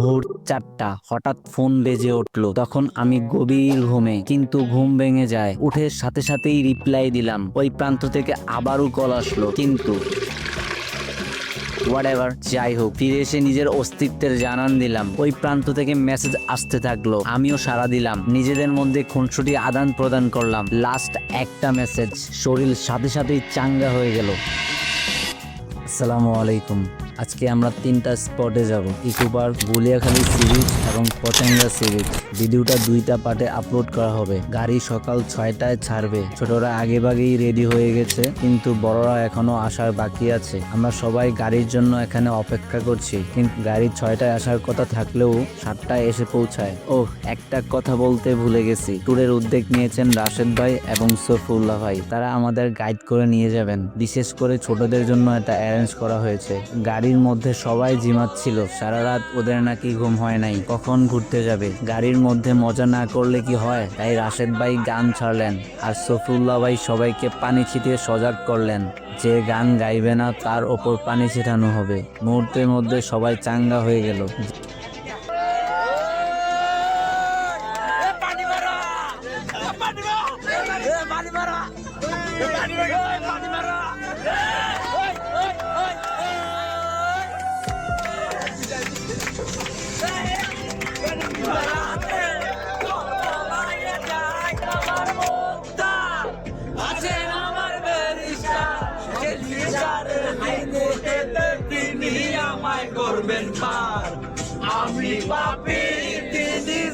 ভোর চারটা, হঠাৎ ফোন বেজে উঠল। তখন আমি গভীর ঘুমে, কিন্তু ঘুম ভেঙে যায়। উঠে সাথে সাথেই রিপ্লাই দিলাম, ওই প্রান্ত থেকে আবারও কল আসলো, কিন্তু হোয়াট যাই হোক, ফিরে এসে নিজের অস্তিত্বের জানান দিলাম। ওই প্রান্ত থেকে মেসেজ আসতে থাকল, আমিও সাড়া দিলাম। নিজেদের মধ্যে খুনসুটি আদান প্রদান করলাম। লাস্ট একটা মেসেজ শরীর সাথে সাথেই চাঙ্গা হয়ে গেল। আসসালামু আলাইকুম। আজকে আমরা তিনটা স্পটে যাব। ইকো পার্ক গুলিয়াখালী সি এবং পতেঙ্গা সি ভিডিওটা দুইটা পার্টে আপলোড করা হবে। গাড়ি সকাল ছয়টায় ছাড়বে। ছোটরা আগে ভাগেই রেডি হয়ে গেছে, কিন্তু বড়রা এখনও আসার বাকি আছে। আমরা সবাই গাড়ির জন্য এখানে অপেক্ষা করছি, কিন্তু গাড়ি ছয়টায় আসার কথা থাকলেও সাতটায় এসে পৌঁছায়। ও একটা কথা বলতে ভুলে গেছি। ট্যুরের উদ্যোগ নিয়েছেন রাশেদ ভাই এবং সফুল্লাহ ভাই। তারা আমাদের গাইড করে নিয়ে যাবেন। বিশেষ করে ছোটদের জন্য এটা অ্যারেঞ্জ করা হয়েছে। গাড়ির মধ্যে সবাই জিমাচ্ছিল। সারা রাত ওদের নাকি ঘুম হয় নাই। কখন ঘুরতে যাবে? গাড়ির মধ্যে মজা না করলে কি হয়? তাই রাশেদ ভাই গান ছাড়লেন আর সফুল্লা ভাই সবাইকে পানি ছিটিয়ে সজাগ করলেন। যে গান গাইবে না তার ওপর পানি ছিটানো হবে। মুহূর্তের মধ্যে সবাই চাঙ্গা হয়ে গেল।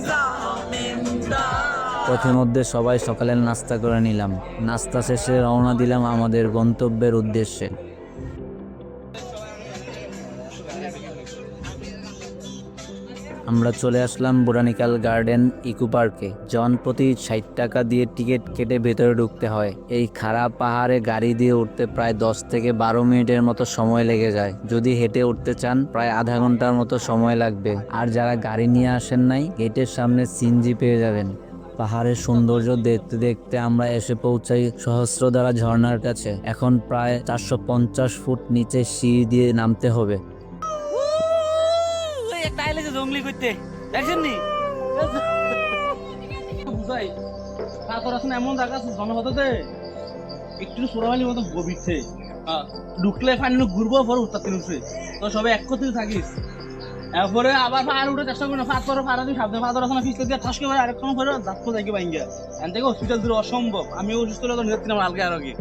জামিনদার। পথের মধ্যে সবাই সকালের নাস্তা করে নিলাম। নাস্তা শেষে রওনা দিলাম আমাদের গন্তব্যের উদ্দেশ্যে। আমরা চলে আসলাম বোটানিক্যাল গার্ডেন ইকো পার্কে। জন প্রতি ষাট টাকা দিয়ে টিকিট কেটে ভেতরে ঢুকতে হয়। এই খারাপ পাহাড়ে গাড়ি দিয়ে উঠতে প্রায় দশ থেকে বারো মিনিটের মতো সময় লেগে যায়। যদি হেঁটে উঠতে চান, প্রায় আধা ঘণ্টার মতো সময় লাগবে। আর যারা গাড়ি নিয়ে আসেন নাই, গেটের সামনে সিনজি পেয়ে যাবেন। পাহাড়ের সৌন্দর্য দেখতে দেখতে আমরা এসে পৌঁছাই সহস্রধারা ঝর্ণার কাছে। এখন প্রায় চারশো পঞ্চাশ ফুট নিচে সিঁড়ি দিয়ে নামতে হবে। একটা আইলেছে জঙ্গলি করতে। দেখছেন নি? বুঝাই তারপর আসলে এমন জায়গা আছে জনপদতে একটু মতো গভীরছে ঢুকলে ফাইনাল ঘুরবো পরে উঠছে তো সবাই একত্রিত থাকিস। এরপরে আবার উঠে চেষ্টা করি না ফাঁদ ফায়ার দিই সাবধানে ফাঁদ ফিসতে দিয়ে ঠাস করে আরেকক্ষণ তো যাইকে বাইঙ্গা। এন থেকে হসপিটাল দূরে অসম্ভব। আমি অসুস্থ হলে তো নিতে আমার আলগে আর আগে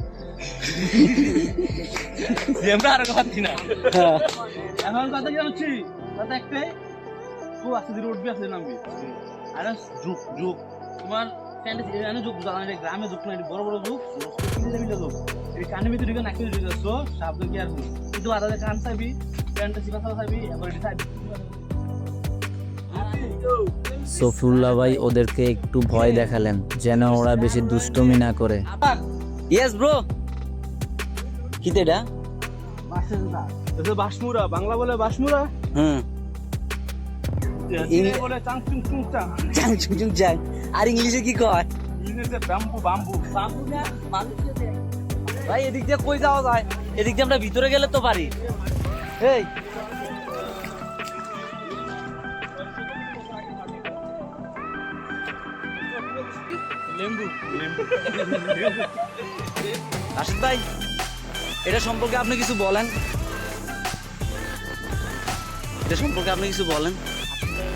আমরা আর না। এখন কথা কি হচ্ছি কথা একটাই খুব আস্তে ধীরে উঠবি আস্তে নামবি। আরে যুগ যুগ। তোমার এখানে যুগ গ্রামে যুগ না এটি বড় বড় যুগ। মিলে মিলে যুগ। এই কানে ভিতরে ঢুকে নাকি ঢুকে যাচ্ছ সাবধান কি আর কিন্তু আদাতে কান চাবি প্যান্টে চিপা চাবি এবার এটি চাবি। ভাই ওদেরকে একটু ভয় দেখালেন যেন ওরা বেশি দুষ্টমি না করে। ইয়েস ব্রো কিতে এটা? বাসে এটা বাসমুরা বাংলা বলে বাসমুরা হুম চাং আর ইংলিশে কি কয়? ইংরেজিতে ব্যাম্বু বাম্বু না ভাই এদিক দিয়ে কই যাওয়া যায়? এদিক দিয়ে আমরা ভিতরে গেলে তো পারি। এই। লেম্বু। ভাই এটা সম্পর্কে আপনি কিছু বলেন। এটা সম্পর্কে আপনি কিছু বলেন।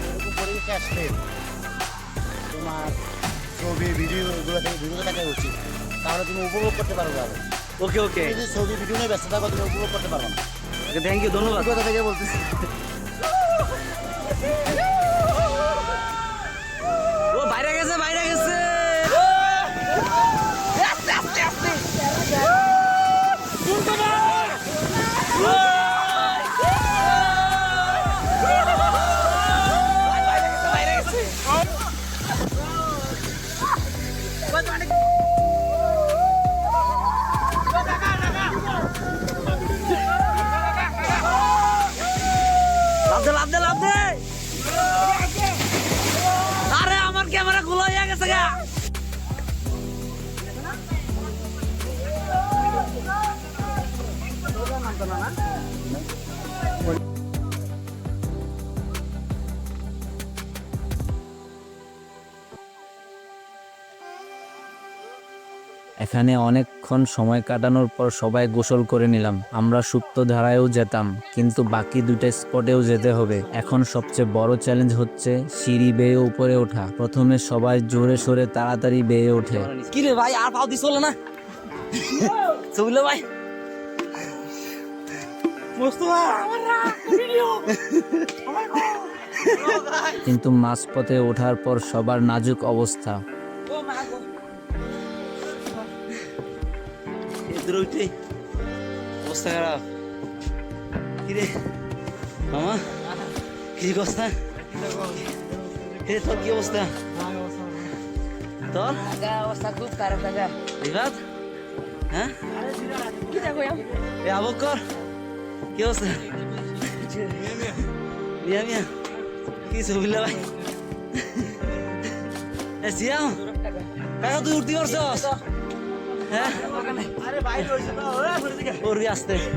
এরকম পরিবেশে আসলে তোমার ছবি ভিডিও এগুলো থেকে ভিডিও থাকা উচিত তাহলে তুমি উপভোগ করতে পারবে আরও ওকে ওকে যদি ছবি ভিডিও নিয়ে ব্যস্ত থাকো তুমি উপভোগ করতে পারবে না ওকে থ্যাংক ইউ ধন্যবাদ থেকে বলতেছি। এখানে অনেকক্ষণ সময় কাটানোর পর সবাই গোসল করে নিলাম। আমরা সুপ্ত ধারায়ও যেতাম কিন্তু বাকি দুটা স্পটেও যেতে হবে। এখন সবচেয়ে বড় চ্যালেঞ্জ হচ্ছে সিঁড়ি বেয়ে উপরে ওঠা। প্রথমে সবাই জোরে সোরে তাড়াতাড়ি বেয়ে ওঠে। কি রে ভাই আর পাও দিস না? ভাই। কিন্তু মাঝপথে ওঠার পর সবার নাজুক অবস্থা। অবস্থা খারাপ। কি মামা? কি অবস্থা তোর কি অবস্থা? তোর? অবস্থা খুব খারাপ রিবাদ হ্যাঁ? কি দেখো এ? আবকর হ্যাঁ?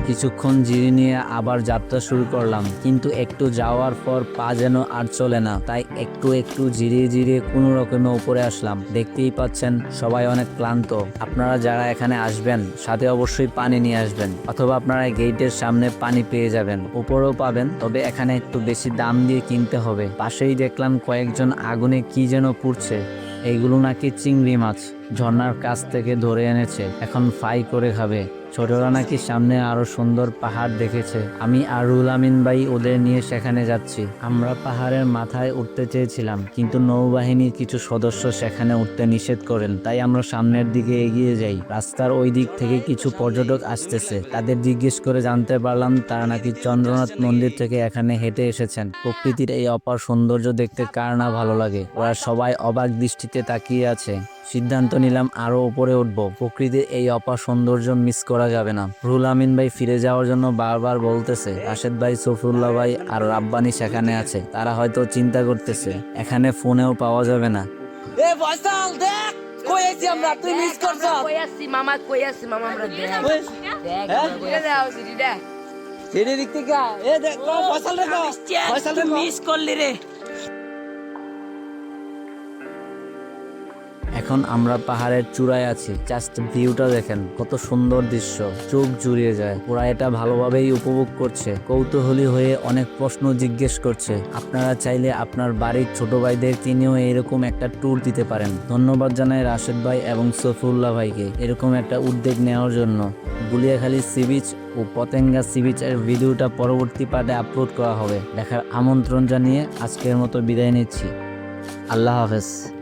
কিছুক্ষণ জিরি নিয়ে আবার যাত্রা শুরু করলাম, কিন্তু একটু যাওয়ার পর পা যেন আর চলে না, তাই একটু একটু জিরিয়ে জিরিয়ে কোনো রকমে উপরে আসলাম। দেখতেই পাচ্ছেন সবাই অনেক ক্লান্ত। আপনারা যারা এখানে আসবেন, সাথে অবশ্যই পানি নিয়ে আসবেন, অথবা আপনারা গেটের সামনে পানি পেয়ে যাবেন। উপরেও পাবেন, তবে এখানে একটু বেশি দাম দিয়ে কিনতে হবে। পাশেই দেখলাম কয়েকজন আগুনে কি যেন পুড়ছে। এইগুলো নাকি চিংড়ি মাছ ঝর্নার কাছ থেকে ধরে এনেছে। এখন ফ্রাই করে খাবে। ছোটরা নাকি সামনে আরও সুন্দর পাহাড় দেখেছে। আমি আর রুল আমিন ভাই ওদের নিয়ে সেখানে যাচ্ছি। আমরা পাহাড়ের মাথায় উঠতে চেয়েছিলাম, কিন্তু নৌবাহিনীর কিছু সদস্য সেখানে উঠতে নিষেধ করেন, তাই আমরা সামনের দিকে এগিয়ে যাই। রাস্তার ওই দিক থেকে কিছু পর্যটক আসতেছে। তাদের জিজ্ঞেস করে জানতে পারলাম তারা নাকি চন্দ্রনাথ মন্দির থেকে এখানে হেঁটে এসেছেন। প্রকৃতির এই অপার সৌন্দর্য দেখতে কার না ভালো লাগে? ওরা সবাই অবাক দৃষ্টিতে তাকিয়ে আছে। সিদ্ধান্ত নিলাম আরও উপরে উঠব। প্রকৃতির এই অপার সৌন্দর্য মিস করা যাবে না। রুল আমিন ভাই ফিরে যাওয়ার জন্য বারবার বলতেছে রাশেদ ভাই সফরুল্লাহ ভাই আর রাব্বানি সেখানে আছে। তারা হয়তো চিন্তা করতেছে এখানে ফোনেও পাওয়া যাবে না। এ ফয়সাল দেখ কই আছি আমরা? তুই মিস করছ? কই আসছি মামা কই আসছি মামা আমরা দেখ। দেখ হ্যাঁ? দাও সিটি দেখ এডি দিক থেকে এ দেখ ও ফয়সাল রে ফয়সাল রে মিস করলি রে। এখন আমরা পাহাড়ের চূড়ায় আছি। জাস্ট ভিউটা দেখেন, কত সুন্দর দৃশ্য। চোখ জুড়িয়ে যায়। ওরা এটা ভালোভাবেই উপভোগ করছে। কৌতূহলী হয়ে অনেক প্রশ্ন জিজ্ঞেস করছে। আপনারা চাইলে আপনার বাড়ির ছোট ভাইদের তিনিও এরকম একটা ট্যুর দিতে পারেন। ধন্যবাদ জানাই রাশেদ ভাই এবং সফিউল্লাহ ভাইকে। এরকম একটা উদ্যোগ নেওয়ার জন্য। গুলিয়াখালী সি বিচ ও পতেঙ্গা সি বিচের ভিডিওটা পরবর্তী পার্টে আপলোড করা হবে। দেখার আমন্ত্রণ জানিয়ে আজকের মতো বিদায় নিচ্ছি। আল্লাহ হাফেজ।